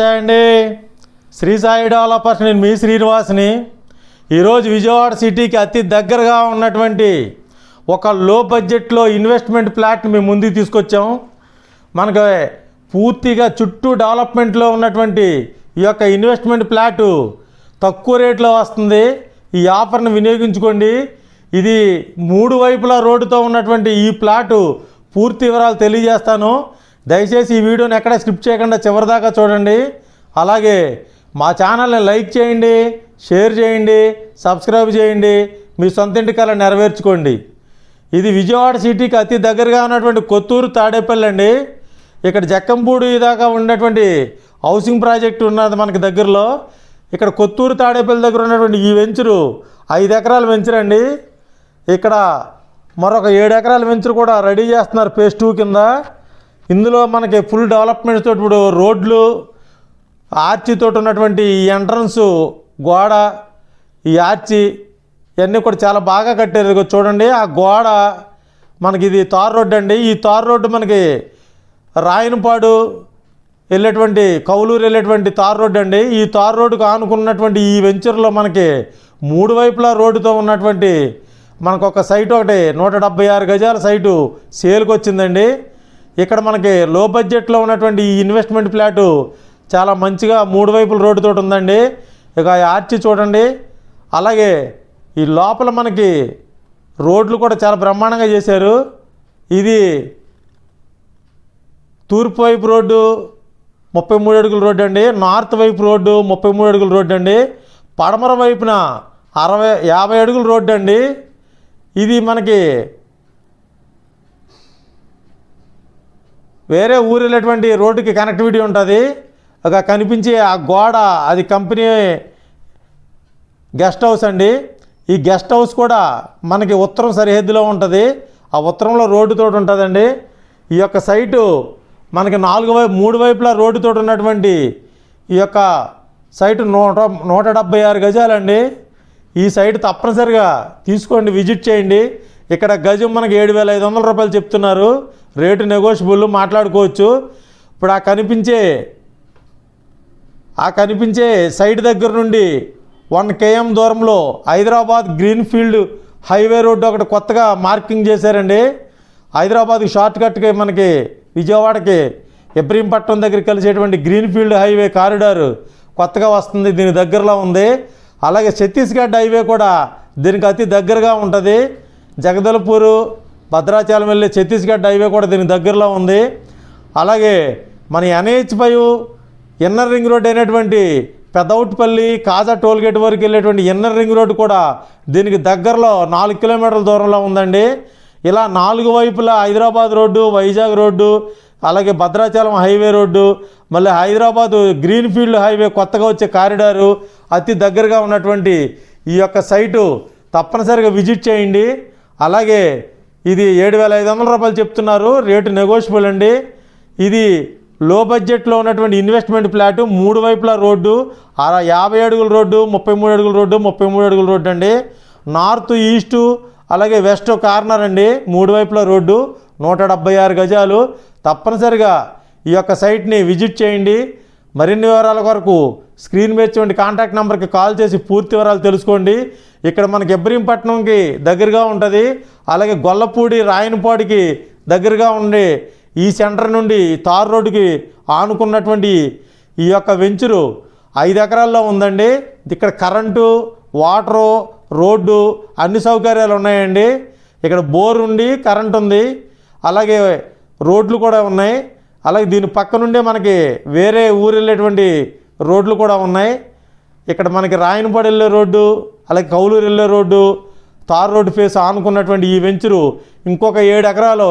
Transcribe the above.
నమస్తే అండి శ్రీ సాయి డెవలపర్స్ నేను మీ శ్రీనివాస్ని. ఈరోజు విజయవాడ సిటీకి అతి దగ్గరగా ఉన్నటువంటి ఒక లో బడ్జెట్లో ఇన్వెస్ట్మెంట్ ప్లాట్ని మేము ముందుకు తీసుకొచ్చాం. మనకు పూర్తిగా చుట్టూ డెవలప్మెంట్లో ఉన్నటువంటి ఈ యొక్క ఇన్వెస్ట్మెంట్ ప్లాటు తక్కువ రేట్లో వస్తుంది. ఈ ఆఫర్ను వినియోగించుకోండి. ఇది మూడు వైపులా రోడ్డుతో ఉన్నటువంటి ఈ ప్లాటు పూర్తి వివరాలు తెలియజేస్తాను. దయచేసి ఈ వీడియోని ఎక్కడ స్కిప్ చేయకుండా చివరిదాకా చూడండి. అలాగే మా ఛానల్ని లైక్ చేయండి షేర్ చేయండి సబ్స్క్రైబ్ చేయండి. మీ సొంత ఇంటి కళ నెరవేర్చుకోండి. ఇది విజయవాడ సిటీకి అతి దగ్గరగా ఉన్నటువంటి కొత్తూరు తాడేపల్లి అండి. ఇక్కడ జక్కంపూడి దాకా ఉన్నటువంటి హౌసింగ్ ప్రాజెక్ట్ ఉన్నది మనకి దగ్గరలో. ఇక్కడ కొత్తూరు తాడేపల్లి దగ్గర ఉన్నటువంటి ఈ వెంచరు ఐదు ఎకరాల వెంచర్ అండి. ఇక్కడ మరొక ఏడు ఎకరాల వెంచర్ కూడా రెడీ చేస్తున్నారు ఫేజ్ టూ కింద. ఇందులో మనకి ఫుల్ డెవలప్మెంట్ తోటి ఇప్పుడు రోడ్లు ఆర్చి తోటి ఉన్నటువంటి ఈ ఎంట్రన్స్ గోడ ఈ ఆర్చి ఇవన్నీ కూడా చాలా బాగా కట్టారు. చూడండి ఆ గోడ మనకి ఇది తార్ రోడ్డు అండి. ఈ తార్ రోడ్డు మనకి రాయనపాడు వెళ్ళేటువంటి కౌలూరు వెళ్ళేటువంటి తార్ రోడ్డు అండి. ఈ తార్ రోడ్డుకు ఆనుకున్నటువంటి ఈ వెంచర్లో మనకి మూడు వైపులా రోడ్డుతో ఉన్నటువంటి మనకు ఒక సైట్ ఒకటి నూట డెబ్బై ఆరు గజాల సైటు సేల్కి వచ్చిందండి ఇక్కడ మనకి లో బడ్జెట్లో ఉన్నటువంటి ఈ ఇన్వెస్ట్మెంట్ ప్లాటు చాలా మంచిగా మూడు వైపుల రోడ్డుతో ఉందండి. ఇక ఆర్చి చూడండి. అలాగే ఈ లోపల మనకి రోడ్లు కూడా చాలా బ్రహ్మాండంగా చేశారు. ఇది తూర్పు వైపు రోడ్డు ముప్పై మూడు అడుగుల రోడ్డు అండి. నార్త్ వైపు రోడ్డు ముప్పై మూడు అడుగుల రోడ్డు అండి. పడమర వైపున అరవై యాభై అడుగుల రోడ్డు అండి. ఇది మనకి వేరే ఊరు వెళ్ళేటువంటి రోడ్డుకి కనెక్టివిటీ ఉంటుంది. ఒక కనిపించే ఆ గోడ అది కంపెనీ గెస్ట్ హౌస్ అండి. ఈ గెస్ట్ హౌస్ కూడా మనకి ఉత్తరం సరిహద్దులో ఉంటుంది. ఆ ఉత్తరంలో రోడ్డుతో ఉంటుందండి. ఈ యొక్క సైటు మనకి నాలుగు వైపు మూడు వైపులా రోడ్డుతో ఉన్నటువంటి ఈ యొక్క సైటు నూట నూట డెబ్బై ఆరు గజాలండి. ఈ సైట్ తప్పనిసరిగా తీసుకోండి విజిట్ చేయండి. ఇక్కడ గజం మనకి ఏడు వేల ఐదు వందల రూపాయలు చెప్తున్నారు. రేటు నెగోషియబుల్ మాట్లాడుకోవచ్చు. ఇప్పుడు ఆ కనిపించే ఆ కనిపించే సైడ్ దగ్గర నుండి వన్ కేఎం దూరంలో హైదరాబాద్ గ్రీన్ఫీల్డ్ హైవే రోడ్డు ఒకటి కొత్తగా మార్కింగ్ చేశారండి. హైదరాబాద్ షార్ట్ కట్కి మనకి విజయవాడకి ఇబ్రహీంపట్నం దగ్గర కలిసేటువంటి గ్రీన్ఫీల్డ్ హైవే కారిడార్ కొత్తగా వస్తుంది దీని దగ్గరలో ఉంది. అలాగే ఛత్తీస్గఢ్ హైవే కూడా దీనికి అతి దగ్గరగా ఉంటుంది. జగదల్పూరు భద్రాచలం వెళ్ళే ఛత్తీస్గఢ్ హైవే కూడా దీనికి దగ్గరలో ఉంది. అలాగే మన NH five inner ring road అయినటువంటి పెదవుట్పల్లి కాజా టోల్గేట్ వరకు వెళ్ళేటువంటి ఇన్నర్ రింగ్ రోడ్ కూడా దీనికి దగ్గరలో నాలుగు కిలోమీటర్ల దూరంలో ఉందండి. ఇలా నాలుగు వైపులా హైదరాబాద్ రోడ్డు వైజాగ్ రోడ్డు అలాగే భద్రాచలం హైవే రోడ్డు మళ్ళీ హైదరాబాదు గ్రీన్ఫీల్డ్ హైవే కొత్తగా వచ్చే కారిడారు అతి దగ్గరగా ఉన్నటువంటి ఈ యొక్క సైటు తప్పనిసరిగా విజిట్ చేయండి. అలాగే ఇది ఏడు వేల ఐదు వందల రూపాయలు చెప్తున్నారు. రేటు నెగోషియబుల్ అండి. ఇది లో బడ్జెట్లో ఉన్నటువంటి ఇన్వెస్ట్మెంట్ ప్లాటు మూడు వైపులా రోడ్డు అలా యాభై అడుగుల రోడ్డు ముప్పై మూడు అడుగుల రోడ్డు ముప్పై మూడు అడుగుల రోడ్డు అండి. నార్త్ ఈస్టు అలాగే వెస్ట్ కార్నర్ అండి. మూడు వైపులా రోడ్డు నూట డెబ్బై ఆరు గజాలు. తప్పనిసరిగా ఈ యొక్క సైట్ని విజిట్ చేయండి. మరిన్ని వివరాల కొరకు స్క్రీన్ మీద చూడండి కాంటాక్ట్ నెంబర్కి కాల్ చేసి పూర్తి వివరాలు తెలుసుకోండి. ఇక్కడ మనకి ఇబ్రహీంపట్నంకి దగ్గరగా ఉంటుంది. అలాగే గొల్లపూడి రాయనపాడికి దగ్గరగా ఉండి ఈ సెంటర్ నుండి తార్ రోడ్డుకి ఆనుకున్నటువంటి ఈ యొక్క వెంచరు ఐదు ఎకరాల్లో ఉందండి. ఇక్కడ కరెంటు వాటరు రోడ్డు అన్ని సౌకర్యాలు ఉన్నాయండి. ఇక్కడ బోర్ ఉంది కరెంట్ ఉంది. అలాగే రోడ్లు కూడా ఉన్నాయి. అలాగే దీని పక్క నుండే మనకి వేరే ఊరు వెళ్ళేటువంటి రోడ్లు కూడా ఉన్నాయి. ఇక్కడ మనకి రాయనపాడు వెళ్ళే రోడ్డు అలాగే కౌలూరు వెళ్ళే రోడ్డు తార్ రోడ్డు ఫేస్ ఆనుకున్నటువంటి ఈ వెంచరు ఇంకొక ఏడు ఎకరాలు